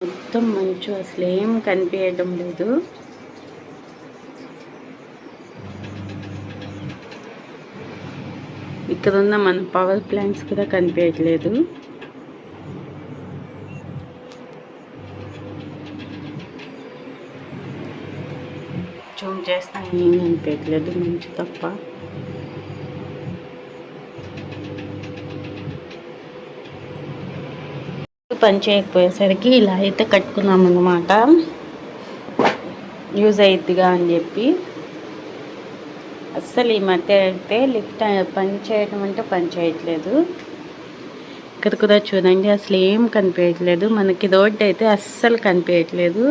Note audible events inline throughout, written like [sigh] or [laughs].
మొత్తం మంచు అసలు ఏం కనిపించడం లేదు. ఇక్కడ ఉన్న మన పవర్ ప్లాంట్స్ కూడా కనిపించట్లేదు జూమ్ చేస్తాను ఏం కనిపించట్లేదు మంచు తప్ప. పని చేయకపోయేసరికి ఇలా అయితే కట్టుకున్నాం అన్నమాట. యూజ్ అయ్యిద్దిగా అని చెప్పి. అస్సలు ఈ మధ్య అయితే లిఫ్ట్ పని చేయడం అంటే పని చేయట్లేదు. ఇక్కడ కూడా చూడండి అసలు ఏం కనిపించట్లేదు. మనకి రోడ్డు అయితే అస్సలు కనిపించట్లేదు.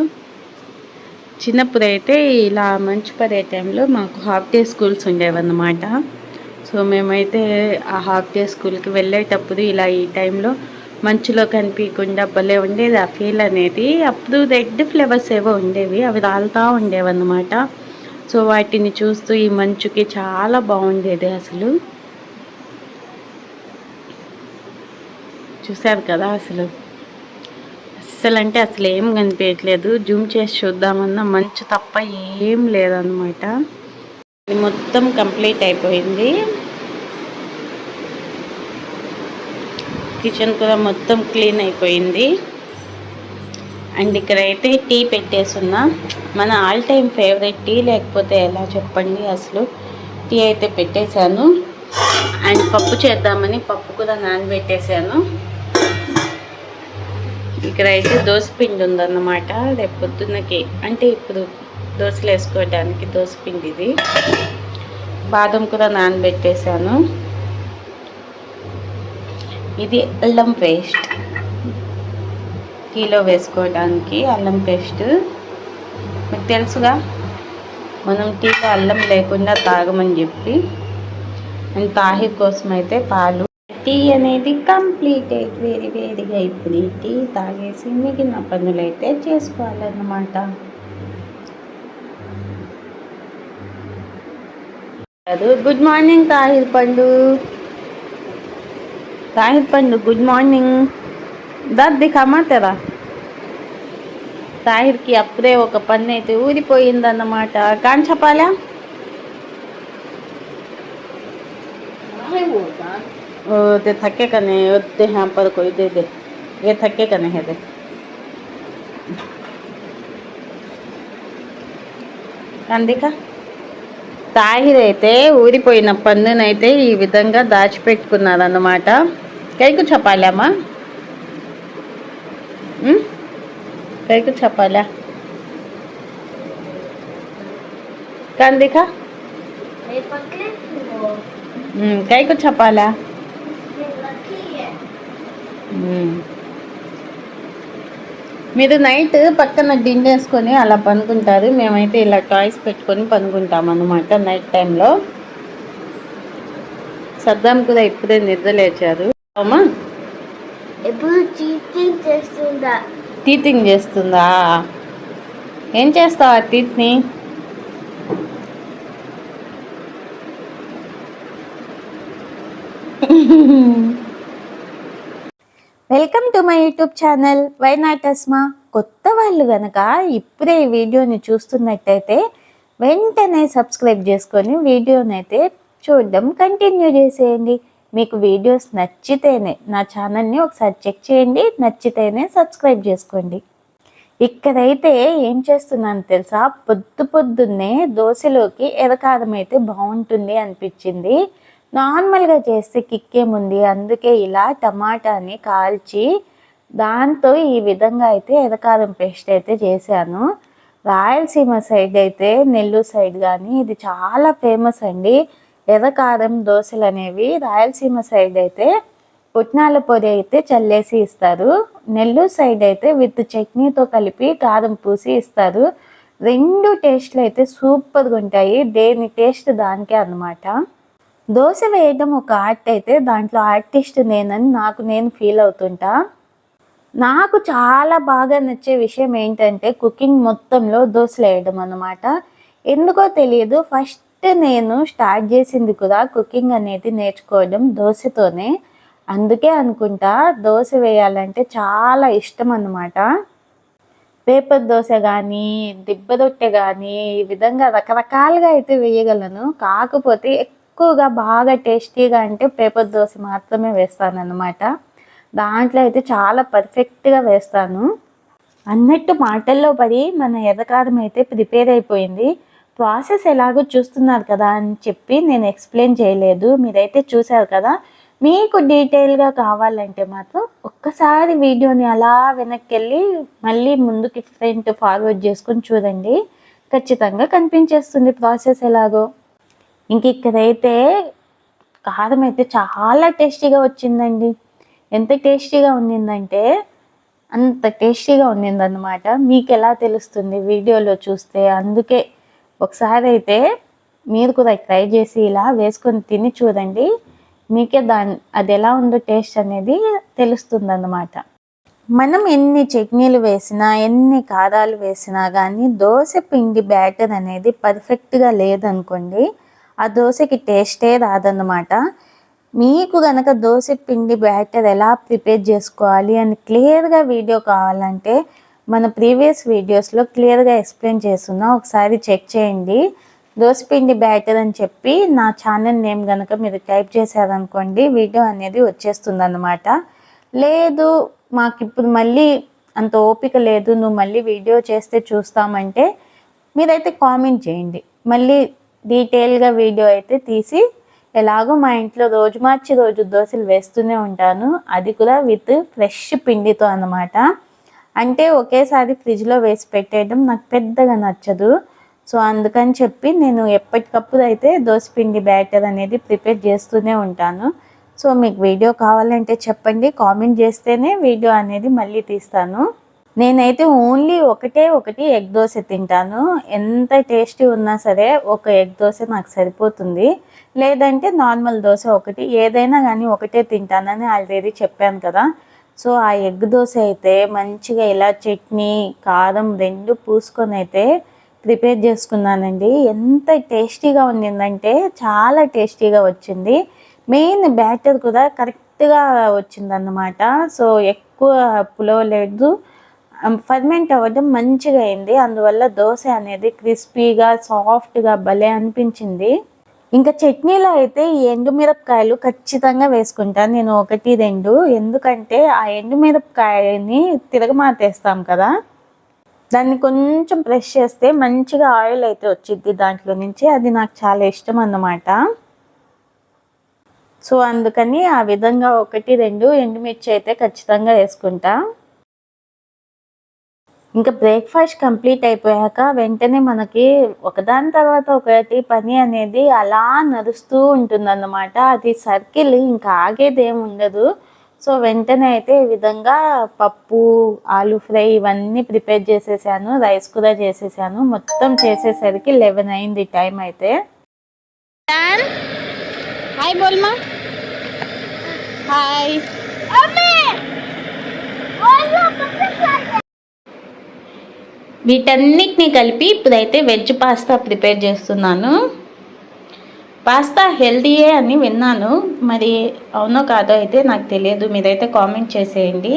చిన్నప్పుడు అయితే ఇలా మంచు పడే టైంలో మాకు హాఫ్ డే స్కూల్స్ ఉండేవన్నమాట సో మేమైతే ఆ హాఫ్ డే స్కూల్కి వెళ్ళేటప్పుడు ఇలా ఈ టైంలో మంచులో కనిపించకుండా భలే ఉండేది ఆ ఫీల్ అనేది. అప్పుడు రెడ్ ఫ్లేవర్స్ ఏవో ఉండేవి అవి రాలుతూ ఉండేవన్నమాట. సో వాటిని చూస్తూ ఈ మంచుకి చాలా బాగుండేది అసలు. చూశారు కదా అసలు. అస్సలు అంటే అసలు ఏం కనిపించట్లేదు జూమ్ చేసి చూద్దామన్నా మంచు తప్ప ఏం లేదనమాట మొత్తం కంప్లీట్ అయిపోయింది. కిచెన్ కూడా మొత్తం క్లీన్ అయిపోయింది. అండ్ ఇక్కడ అయితే టీ పెట్టేసున్నా. మన ఆల్ టైమ్ ఫేవరెట్ టీ లేకపోతే ఎలా చెప్పండి అసలు? టీ అయితే పెట్టేశాను. అండ్ పప్పు చేద్దామని పప్పు కూడా నానబెట్టేశాను. ఇక్కడ అయితే దోశ పిండి ఉందన్నమాట. రేపు పొద్దున్నకి అంటే ఇప్పుడు దోశలు వేసుకోవడానికి దోశ పిండి ఇది బాదం కూడా నానబెట్టేశాను. ఇది అల్లం పేస్ట్. టీలో వేసుకోవడానికి అల్లం పేస్ట్. మీకు తెలుసుగా మనం టీలో అల్లం లేకుండా తాగమని చెప్పి అండ్ తాహి కోసం అయితే పాలు. టీ అనేది కంప్లీట్ వేడి వేడిగా ఇప్పుడు టీ తాగేసి మిగిలిన పనులు అయితే చేసుకోవాలన్నమాట గుడ్ మార్నింగ్ తాహిర్ పండు. తాహిర్ పండు గుడ్ మార్నింగ్ దద్ దిఖామా తెరా తాహిర్కి అప్పుడే ఒక పన్ను అయితే ఊరిపోయిందన్నమాట కాని చెప్పాలా ओ ते थके कने ओते यहाँ पर कोई दे दे ये थके कने है दे అందుక తాహిర్ అయితే ఊరిపోయిన పన్నునైతే ఈ విధంగా దాచిపెట్టుకున్నారన్నమాట. కైకు చెప్పాలమ్మా కైకు చెప్పాలా కందిక కైకు చెప్పాలా మీరు నైట్ పక్కన డిండేసుకొని అలా పనుకుంటారు మేమైతే ఇలా టాయ్స్ పెట్టుకొని పనుకుంటాం అన్నమాట నైట్ టైంలో. సద్దాం కూడా ఇప్పుడే నిద్ర లేచారు. అమ్మా ఎప్పుడు చీటింగ్ చేస్తుందా? టీచింగ్ చేస్తుందా? ఏం చేస్తావు టీత్ని welcome to my YouTube channel why not Asma. కొత్త వాళ్ళు కనుక ఇప్పుడే ఈ వీడియోని చూస్తున్నట్టయితే వెంటనే సబ్స్క్రైబ్ చేసుకొని వీడియోని అయితే చూడడం కంటిన్యూ చేసేయండి. మీకు వీడియోస్ నచ్చితేనే నా ఛానల్ని ఒకసారి చెక్ చేయండి నచ్చితేనే సబ్స్క్రైబ్ చేసుకోండి. ఇక్కడైతే ఏం చేస్తున్నాను తెలుసా? పొద్దు పొద్దున్నే దోశలోకి ఎరకారం అయితే బాగుంటుంది అనిపించింది. నార్మల్గా చేస్తే కిక్కేముంది అందుకే ఇలా టమాటాని కాల్చి దాంతో ఈ విధంగా అయితే ఎరకారం పేస్ట్ అయితే చేశాను. రాయలసీమ సైడ్ అయితే నెల్లూరు సైడ్ కానీ ఇది చాలా ఫేమస్ అండి. ఎర్రకారం దోశలు అనేవి రాయలసీమ సైడ్ అయితే పుట్నాల పొడి అయితే చల్లేసి ఇస్తారు. నెల్లూరు సైడ్ అయితే విత్ చట్నీతో కలిపి కారం పూసి ఇస్తారు. రెండు టేస్ట్లు అయితే సూపర్గా ఉంటాయి. దేని టేస్ట్ దానికే అనమాట దోశ వేయడం ఒక ఆర్ట్ అయితే దాంట్లో ఆర్టిస్ట్ నేనని నాకు నేను ఫీల్ అవుతుంటా. నాకు చాలా బాగా నచ్చే విషయం ఏంటంటే కుకింగ్ మొత్తంలో దోశలు వేయడం అనమాట ఎందుకో తెలియదు ఫస్ట్ నేను స్టార్ట్ చేసింది కూడా కుకింగ్ అనేది నేర్చుకోవడం దోశతోనే. అందుకే అనుకుంటా దోశ వేయాలంటే చాలా ఇష్టం అన్నమాట. పేపర్ దోశ కానీ దిబ్బ రొట్టె కానీ ఈ విధంగా రకరకాలుగా అయితే వేయగలను. కాకపోతే ఎక్కువగా బాగా టేస్టీగా అంటే పేపర్ దోశ మాత్రమే వేస్తాను అన్నమాట దాంట్లో అయితే చాలా పర్ఫెక్ట్గా వేస్తాను. అన్నట్టు మాటల్లో పడి మన ఎర్రకారం అయితే ప్రిపేర్ అయిపోయింది. ప్రాసెస్ ఎలాగో చూస్తున్నారు కదా అని చెప్పి నేను ఎక్స్ప్లెయిన్ చేయలేదు. మీరైతే చూసారు కదా. మీకు డీటెయిల్గా కావాలంటే మాత్రం ఒక్కసారి వీడియోని అలా వెనక్కి వెళ్ళి మళ్ళీ ముందుకి ఫ్రంట్ ఫార్వర్డ్ చేసుకొని చూడండి. ఖచ్చితంగా కనిపించేస్తుంది ప్రాసెస్ ఎలాగో. ఇంక ఇక్కడైతే కారం అయితే చాలా టేస్టీగా వచ్చిందండి. ఎంత టేస్టీగా ఉండిందంటే అంత టేస్టీగా ఉండిందన్నమాట. మీకు ఎలా తెలుస్తుంది వీడియోలో చూస్తే? అందుకే ఒకసారి అయితే మీరు కూడా ట్రై చేసి ఇలా వేసుకొని తిని చూడండి. మీకే దాని అది ఎలా ఉందో టేస్ట్ అనేది తెలుస్తుందన్నమాట. మనం ఎన్ని చట్నీలు వేసినా ఎన్ని కారాలు వేసినా కానీ దోశ పిండి బ్యాటర్ అనేది పర్ఫెక్ట్గా లేదనుకోండి ఆ దోశకి టేస్టే రాదన్నమాట. మీకు గనక దోశ పిండి బ్యాటర్ ఎలా ప్రిపేర్ చేసుకోవాలి అని క్లియర్గా వీడియో కావాలంటే మన ప్రీవియస్ వీడియోస్లో క్లియర్గా ఎక్స్ప్లెయిన్ చేస్తున్నా. ఒకసారి చెక్ చేయండి. దోసపిండి బ్యాటర్ అని చెప్పి నా ఛానల్ నేమ్ కనుక మీరు టైప్ చేశారనుకోండి వీడియో అనేది వచ్చేస్తుంది అనమాట లేదు మాకు ఇప్పుడు మళ్ళీ అంత ఓపిక లేదు నువ్వు మళ్ళీ వీడియో చేస్తే చూస్తామంటే మీరైతే కామెంట్ చేయండి. మళ్ళీ డీటెయిల్గా వీడియో అయితే తీసి ఎలాగో మా ఇంట్లో రోజు మార్చి రోజు దోశలు వేస్తూనే ఉంటాను. అది కూడా విత్ ఫ్రెష్ పిండితో అన్నమాట. అంటే ఒకేసారి ఫ్రిడ్జ్లో వేసి పెట్టేయడం నాకు పెద్దగా నచ్చదు. సో అందుకని చెప్పి నేను ఎప్పటికప్పుడు అయితే దోసపిండి బ్యాటర్ అనేది ప్రిపేర్ చేస్తూనే ఉంటాను. సో మీకు వీడియో కావాలంటే చెప్పండి. కామెంట్ చేస్తేనే వీడియో అనేది మళ్ళీ తీస్తాను. నేనైతే ఓన్లీ ఒకటే ఒకటి ఎగ్ దోశ తింటాను. ఎంత టేస్టీ ఉన్నా సరే ఒక ఎగ్ దోశ నాకు సరిపోతుంది. లేదంటే నార్మల్ దోశ ఒకటి ఏదైనా కానీ ఒకటే తింటానని ఆల్రెడీ చెప్పాను కదా. సో ఆ ఎగ్ దోశ అయితే మంచిగా ఇలా చట్నీ కారం రెండు పూసుకొని అయితే ప్రిపేర్ చేసుకున్నానండి. ఎంత టేస్టీగా ఉండిందంటే చాలా టేస్టీగా వచ్చింది. మెయిన్ బ్యాటర్ కూడా కరెక్ట్గా వచ్చిందన్నమాట. సో ఎక్కువ పులవలేదు. ఫర్మెంట్ అవ్వడం మంచిగా అయింది. అందువల్ల దోశ అనేది క్రిస్పీగా సాఫ్ట్గా భలే అనిపించింది. ఇంకా చట్నీలో అయితే ఈ ఎండుమిరపకాయలు ఖచ్చితంగా వేసుకుంటాను. నేను ఒకటి రెండు. ఎందుకంటే ఆ ఎండుమిరపకాయని తిరగమాతేస్తాం కదా. దాన్ని కొంచెం ప్రెష్ చేస్తే మంచిగా ఆయిల్ అయితే వచ్చింది దాంట్లో నుంచి. అది నాకు చాలా ఇష్టం అన్నమాట. సో అందుకని ఆ విధంగా ఒకటి రెండు ఎండుమిర్చి అయితే ఖచ్చితంగా వేసుకుంటా. ఇంకా బ్రేక్ఫాస్ట్ కంప్లీట్ అయిపోయాక వెంటనే మనకి ఒకదాని తర్వాత ఒకటి పని అనేది అలా నడుస్తూ ఉంటుందన్నమాట. అది సర్కిల్ ఇంకా ఆగేది ఏమి ఉండదు. సో వెంటనే అయితే ఈ విధంగా పప్పు ఆలు ఫ్రై ఇవన్నీ ప్రిపేర్ చేసేసాను. రైస్ కూడా చేసేసాను. మొత్తం చేసేసరికి లెవెన్ అయింది టైం అయితే. హాయ్ బోల్మా హాయ్ వీటన్నిటిని కలిపి ఇప్పుడైతే వెజ్ పాస్తా ప్రిపేర్ చేస్తున్నాను. పాస్తా హెల్తీయే అని విన్నాను. మరి అవునో కాదో అయితే నాకు తెలియదు. మీరైతే కామెంట్ చేసేయండి.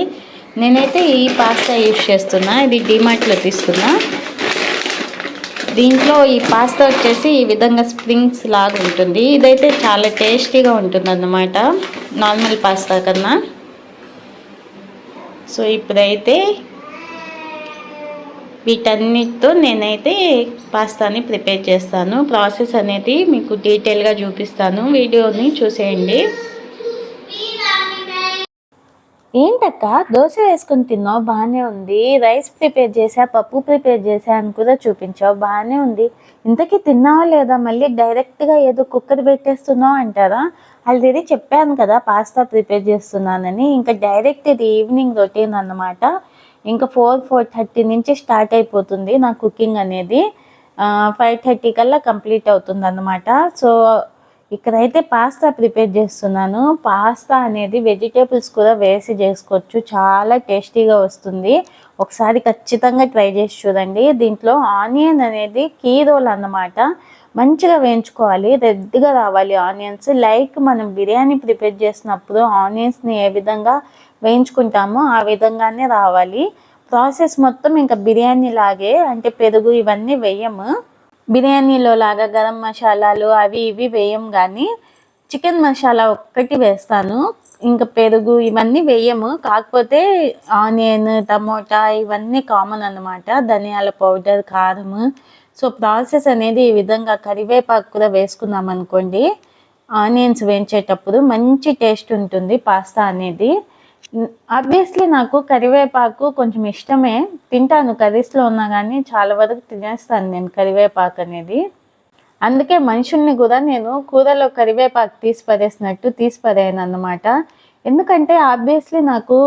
నేనైతే ఈ పాస్తా యూజ్ చేస్తున్నా. ఇది డిమార్ట్లో తీసుకున్నా. దీంట్లో ఈ పాస్తా వచ్చేసి ఈ విధంగా స్ప్రింగ్స్ లాగా ఉంటుంది. ఇదైతే చాలా టేస్టీగా ఉంటుంది అన్నమాట నార్మల్ పాస్తా కన్నా. సో ఇప్పుడైతే వీటన్నిటితో నేనైతే పాస్తాని ప్రిపేర్ చేస్తాను. ప్రాసెస్ అనేది మీకు డీటెయిల్గా చూపిస్తాను. వీడియోని చూసేయండి. ఏంటక్క? దోశ వేసుకుని తిన్నావు? బాగానే ఉంది. రైస్ ప్రిపేర్ చేసా పప్పు ప్రిపేర్ చేసా అని కూడా చూపించావు. బాగానే ఉంది. ఇంతకీ తిన్నావా లేదా? మళ్ళీ డైరెక్ట్గా ఏదో కుక్కర్ పెట్టేస్తున్నావు అంటారా? ఆల్రెడీ చెప్పాను కదా పాస్తా ప్రిపేర్ చేస్తున్నానని. ఇంకా డైరెక్ట్ ఇది ఈవినింగ్ రొటీన్ అన్నమాట. ఇంకా ఫోర్ ఫోర్ థర్టీ నుంచి స్టార్ట్ అయిపోతుంది నా కుకింగ్ అనేది. ఫైవ్ థర్టీ కల్లా కంప్లీట్ అవుతుంది అన్నమాట సో ఇక్కడైతే పాస్తా ప్రిపేర్ చేస్తున్నాను. పాస్తా అనేది వెజిటేబుల్స్ కూడా వేసి చేసుకోవచ్చు. చాలా టేస్టీగా వస్తుంది. ఒకసారి ఖచ్చితంగా ట్రై చేసి చూడండి. దీంట్లో ఆనియన్ అనేది కీ రోల్ అన్నమాట. మంచిగా వేయించుకోవాలి. రెడ్గా రావాలి ఆనియన్స్. లైక్ మనం బిర్యానీ ప్రిపేర్ చేసినప్పుడు ఆనియన్స్ని ఏ విధంగా వేయించుకుంటామో ఆ విధంగానే రావాలి. ప్రాసెస్ మొత్తం ఇంకా బిర్యానీ లాగే అంటే పెరుగు ఇవన్నీ వేయము. బిర్యానీలో లాగా గరం మసాలాలు అవి ఇవి వేయం కానీ చికెన్ మసాలా ఒక్కటి వేస్తాను. ఇంకా పెరుగు ఇవన్నీ వేయము. కాకపోతే ఆనియన్ టమోటా ఇవన్నీ కామన్ అనమాట ధనియాల పౌడర్ కారము. సో ప్రాసెస్ అనేది ఈ విధంగా కరివేపాకు కూడా వేసుకున్నాం అనుకోండి ఆనియన్స్ వేయించేటప్పుడు మంచి టేస్ట్ ఉంటుంది పాస్తా అనేది. ఆబ్వియస్లీ నాకు కరివేపాకు కొంచెం ఇష్టమే. తింటాను కర్రీస్లో ఉన్నా కానీ చాలా వరకు తినేస్తాను నేను కరివేపాకు అనేది. అందుకే మనుషుల్ని కూడా నేను కూరలో కరివేపాకు తీసి పడేసినట్టు తీసి పడేయను అన్నమాట. ఎందుకంటే ఆబ్వియస్లీ నాకు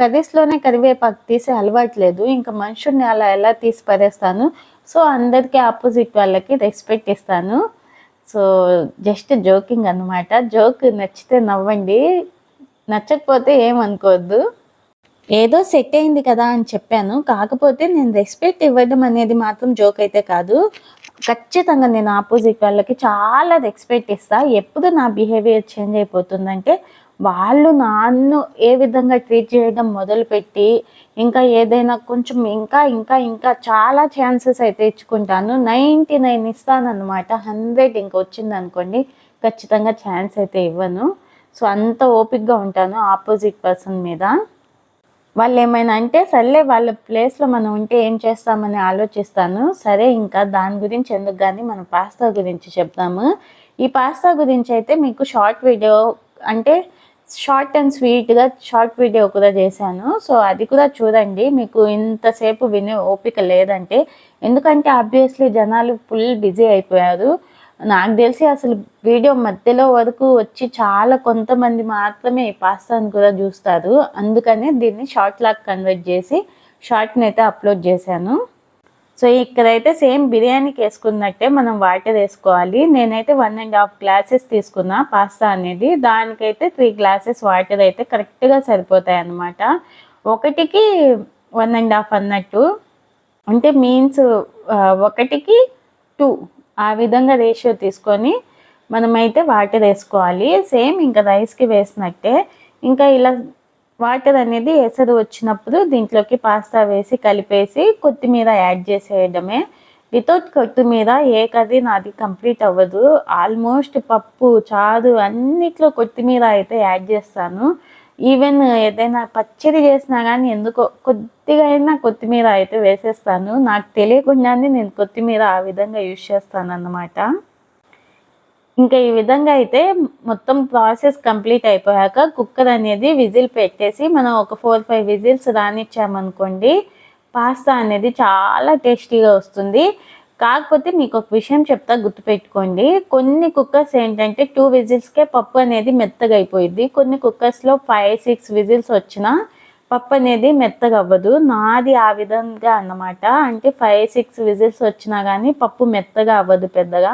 కర్రీస్లోనే కరివేపాకు తీసే అలవాట్లేదు ఇంకా మనుషుల్ని అలా ఎలా తీసి పడేస్తాను? సో అందరికీ ఆపోజిట్ వాళ్ళకి రెస్పెక్ట్ ఇస్తాను. సో జస్ట్ జోకింగ్ అన్నమాట. జోక్ నచ్చితే నవ్వండి. నచ్చకపోతే ఏమనుకోవద్దు. ఏదో సెట్ అయింది కదా అని చెప్పాను. కాకపోతే నేను రెస్పెక్ట్ ఇవ్వడం అనేది మాత్రం జోక్ అయితే కాదు. ఖచ్చితంగా నేను ఆపోజిట్ వాళ్ళకి చాలా రెస్పెక్ట్ ఇస్తా. ఎప్పుడు నా బిహేవియర్ చేంజ్ అయిపోతుందంటే వాళ్ళు నన్ను ఏ విధంగా ట్రీట్ చేయడం మొదలుపెట్టి ఇంకా ఏదైనా కొంచెం ఇంకా ఇంకా ఇంకా చాలా ఛాన్సెస్ అయితే ఇచ్చుకుంటాను. నైంటీ నైన్ ఇస్తాను అనమాట హండ్రెడ్ ఇంకా వచ్చిందనుకోండి ఖచ్చితంగా ఛాన్స్ అయితే ఇవ్వను. సో అంత ఓపిక్గా ఉంటాను ఆపోజిట్ పర్సన్ మీద. వాళ్ళు ఏమైనా అంటే సర్లే వాళ్ళ ప్లేస్లో మనం ఉంటే ఏం చేస్తామని ఆలోచిస్తాను. సరే ఇంకా దాని గురించి ఎందుకు కానీ మనం పాస్తా గురించి చెప్తాము ఈ పాస్తా గురించి అయితే మీకు షార్ట్ వీడియో అంటే షార్ట్ అండ్ స్వీట్గా షార్ట్ వీడియో కూడా చేశాను. సో అది కూడా చూడండి. మీకు ఇంతసేపు వినే ఓపిక లేదంటే ఎందుకంటే ఆబ్వియస్లీ జనాలు ఫుల్ బిజీ అయిపోయారు. నాకు తెలిసి అసలు వీడియో మధ్యలో వరకు వచ్చి చాలా కొంతమంది మాత్రమే ఈ పాస్తాను కూడా చూస్తారు. అందుకనే దీన్ని షార్ట్ లాగా కన్వర్ట్ చేసి షార్ట్ని అయితే అప్లోడ్ చేశాను. సో ఇక్కడైతే సేమ్ బిర్యానీకి వేసుకున్నట్టే మనం వాటర్ వేసుకోవాలి. నేనైతే వన్ అండ్ హాఫ్ గ్లాసెస్ తీసుకున్నా పాస్తా అనేది. దానికైతే త్రీ గ్లాసెస్ వాటర్ అయితే కరెక్ట్గా సరిపోతాయి అన్నమాట. ఒకటికి వన్ అండ్ హాఫ్ అన్నట్టు. అంటే మీన్స్ ఒకటికి టూ ఆ విధంగా రేషియో తీసుకొని మనమైతే వాటర్ వేసుకోవాలి. సేమ్ ఇంకా రైస్కి వేసినట్టే. ఇంకా ఇలా వాటర్ అనేది ఎసరు వచ్చినప్పుడు దీంట్లోకి పాస్తా వేసి కలిపేసి కొత్తిమీర యాడ్ చేసేయడమే. వితౌట్ కొత్తిమీర ఏ కర్రీ నాది కంప్లీట్ అవ్వదు. ఆల్మోస్ట్ పప్పు చారు అన్నిట్లో కొత్తిమీర అయితే యాడ్ చేస్తాను. ఈవెన్ ఏదైనా పచ్చడి చేసినా కానీ ఎందుకో కొద్దిగా అయినా కొత్తిమీర అయితే వేసేస్తాను. నాకు తెలియకుండానే నేను కొత్తిమీర ఆ విధంగా యూజ్ చేస్తాను అన్నమాట ఇంకా ఈ విధంగా అయితే మొత్తం ప్రాసెస్ కంప్లీట్ అయిపోయాక కుక్కర్ అనేది విజిల్ పెట్టేసి మనం ఒక ఫోర్ ఫైవ్ విజిల్స్ రానిచ్చామనుకోండి పాస్తా అనేది చాలా టేస్టీగా వస్తుంది. కాకపోతే మీకు ఒక విషయం చెప్తా గుర్తుపెట్టుకోండి. కొన్ని కుక్కర్స్ ఏంటంటే టూ విజిల్స్కే పప్పు అనేది మెత్తగా అయిపోయింది కొన్ని కుక్కర్స్లో ఫైవ్ సిక్స్ విజిల్స్ వచ్చినా పప్పు అనేది మెత్తగా అవ్వదు నాది ఆ విధంగా అన్నమాట. అంటే ఫైవ్ సిక్స్ విజిల్స్ వచ్చినా కానీ పప్పు మెత్తగా అవ్వదు పెద్దగా.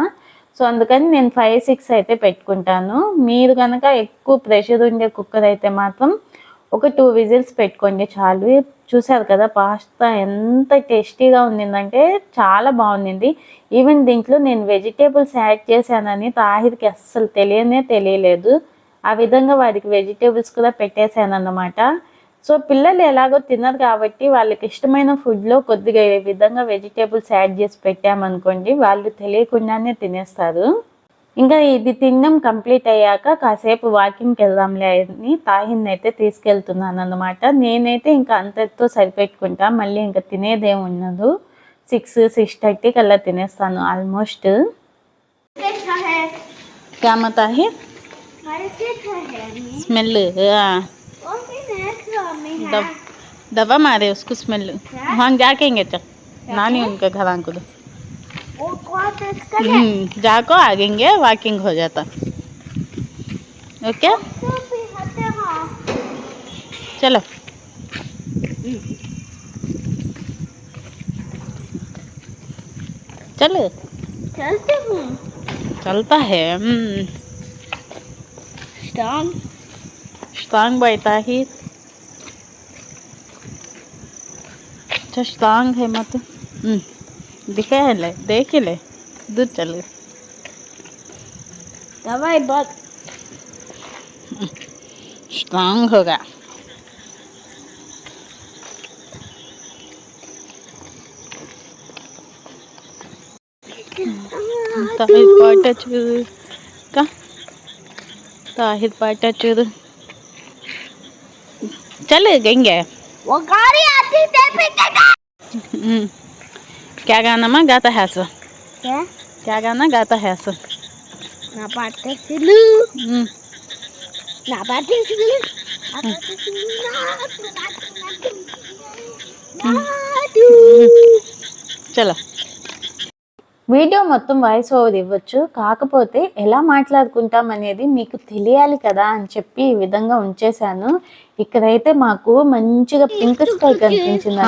సో అందుకని నేను ఫైవ్ సిక్స్ అయితే పెట్టుకుంటాను. మీరు కనుక ఎక్కువ ప్రెషర్ ఉండే కుక్కర్ అయితే మాత్రం ఒక టూ విజిల్స్ పెట్టుకోండి చాలు. చూసారు కదా పాస్తా ఎంత టేస్టీగా ఉండిందంటే చాలా బాగుంది ఈవెన్ దీంట్లో నేను వెజిటేబుల్స్ యాడ్ చేశానని తాహిర్కి అస్సలు తెలియనే తెలియలేదు. ఆ విధంగా వారికి వెజిటేబుల్స్ కూడా పెట్టేశాను అన్నమాట సో పిల్లలు ఎలాగో తిన్నారు కాబట్టి వాళ్ళకి ఇష్టమైన ఫుడ్లో కొద్దిగా ఈ విధంగా వెజిటేబుల్స్ యాడ్ చేసి పెట్టామనుకోండి వాళ్ళు తెలియకుండానే తినేస్తారు. ఇంకా ఇది తినడం కంప్లీట్ అయ్యాక కాసేపు వాకింగ్కి వెళ్దాంలే అని తాహిన్ అయితే తీసుకెళ్తున్నాను అనమాట నేనైతే ఇంకా అంతటితో సరిపెట్టుకుంటా మళ్ళీ ఇంకా తినేదేం ఉండదు సిక్స్ సిక్స్ థర్టీకి అలా తినేస్తాను ఆల్మోస్ట్ कैसा है క్యామ తాహిర్ अरे कैसा है స్మెల్ और फिर नेक्स्ट में है दब दबा मारे उसको स्मेल हाँ जाकेंगे चल नानी उनके घर को जाको आगेंगे वॉकिंग हो जाता। ओके? चलो। चलो। चलते हूँ चलता है हम्म, स्ट्रांग स्ट्रांग बैठा ही अच्छा स्ट्रांग है मत। हम्म, दिखे ले देख ले दूर चल। गए दवाई बहुत स्ट्रांग होगा। ताहिद पाटा चूर का? ताहिद पाटा चूर चले गएँगे वो गाड़ी आती है क्या गाना माँ? गाता है सो क्या? क्या गाना? गाता है सो ना पाते सिलू हम्म। ना पाते सिलू हम्म। हम्म। चलो। వీడియో మొత్తం వాయిస్ ఓవర్ ఇవ్వచ్చు. కాకపోతే ఎలా మాట్లాడుకుంటాం అనేది మీకు తెలియాలి కదా అని చెప్పి ఈ విధంగా ఉంచేశాను. ఇక్కడైతే మాకు మంచిగా పింక్ స్కై కనిపించింది.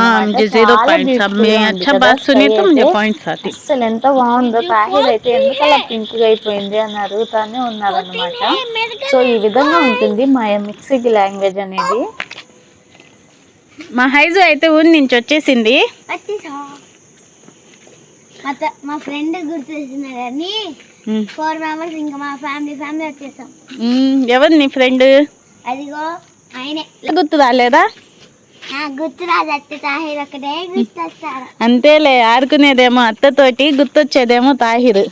అస్సలు ఎంత బాగుందో. తాహిర్ అయితే ఎందుకు అలా పింక్గా అయిపోయింది అని అడుగుతానే ఉన్నారనమాట సో ఈ విధంగా ఉంటుంది మా మిక్సిడ్ లాంగ్వేజ్ అనేది. మా హైజు అయితే ఊరి నుంచి వచ్చేసింది. మా మా ఫ్రెండ్ గుర్తొచ్చినారని ఫోర్ మెంబర్స్ ఇంకా మా ఫ్యామిలీ ఫ్యామిలీ వచ్చేసాం. ఎవరు నీ ఫ్రెండ్ అదిగో ఆయనే. గుర్తు రాలేదా? గుర్తు అంతేలే ఆడుకునేదేమో అత్తతోటి గుర్తొచ్చేదేమో తాహిర్.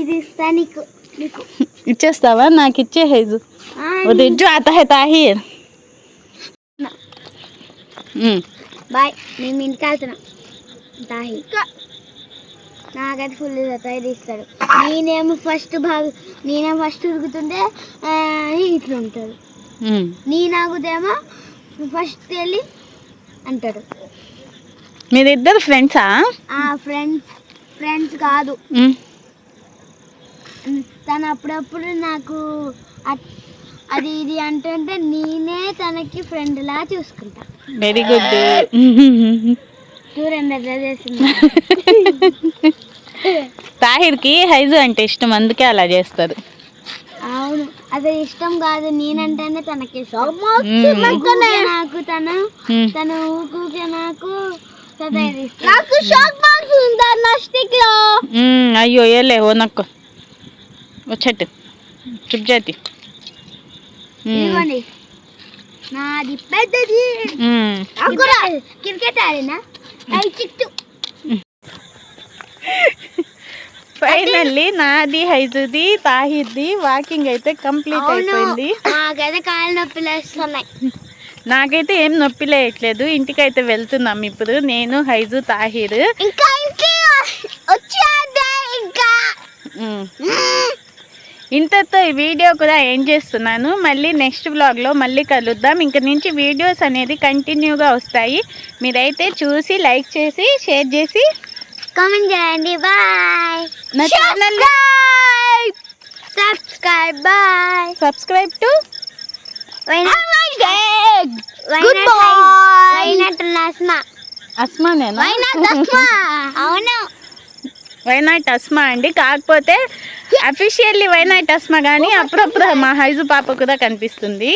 ఇది ఇస్తా నీకు నీకు. ఇచ్చేస్తావా? నాకు ఇచ్చే హైజు. వదిచ్చు అత హై తాహిర్. బాయ్ మేము ఇంటికి వెళ్తున్నాం. నాకైతే ఫుల్ తాహిర్ ఇస్తాడు నేనేమో ఫస్ట్ బాగా నేనేమో ఫస్ట్ ఉరుకుతుంటే ఆ, ఇట్లా ఉంటాడు. ఉమ్. నీ నాకుదేమో ఫస్ట్ వెళ్ళి అంటాడు. మీరిద్దరు ఫ్రెండ్సా ఆ? ఫ్రెండ్స్ ఫ్రెండ్స్ కాదు. తను అప్పుడప్పుడు నాకు అట్- అది ఇది అంటుంటే నేనే తనకి ఫ్రెండ్ లా చూసుకుంటా. వెరీ గుడ్ [laughs] తాహిర్కి హైజు అంటే ఇష్టం అందుకే అలా చేస్తారు. అవును. అది ఇష్టం కాదు నేనంటేనే తనకి నాకు తను తను ఊరికే నాకు నాకు షాక్ బాక్స్ ఉందా నస్టిక్లో అయ్యో ఏలే ఓ నక్కు. వచ్చేట్టు చుప్ నాది పెద్దది. క్రికెట్ ఆడినా? ఫైనల్లీ నాది హైజుది తాహిర్ది వాకింగ్ అయితే కంప్లీట్ అయిపోయింది. నాకైతే కాళ్ళ నొప్పులు వేస్తున్నాయి. నాకైతే ఏం నొప్పి లేయట్లేదు. ఇంటికైతే వెళ్తున్నాం ఇప్పుడు. నేను హైజు తాహిర్. ఇంకా ఇంటి వచ్చేదే ఇంకా ఉమ్. ఇంతతో ఈ వీడియో కూడా ఏం చేస్తున్నాను మళ్ళీ నెక్స్ట్ వ్లాగ్లో మళ్ళీ కలుద్దాం. ఇంక నుంచి వీడియోస్ అనేది కంటిన్యూగా వస్తాయి. మీరైతే చూసి లైక్ చేసి షేర్ చేసి కామెంట్ చేయండి. బాయ్. నా channel subscribe bye subscribe to Nasma అవును. వైనాట్ అస్మా అండి? కాకపోతే అఫీషియల్లీ వైనా అస్మా కానీ అప్పుడప్పుడు మా హైజు పాప కూడా కనిపిస్తుంది.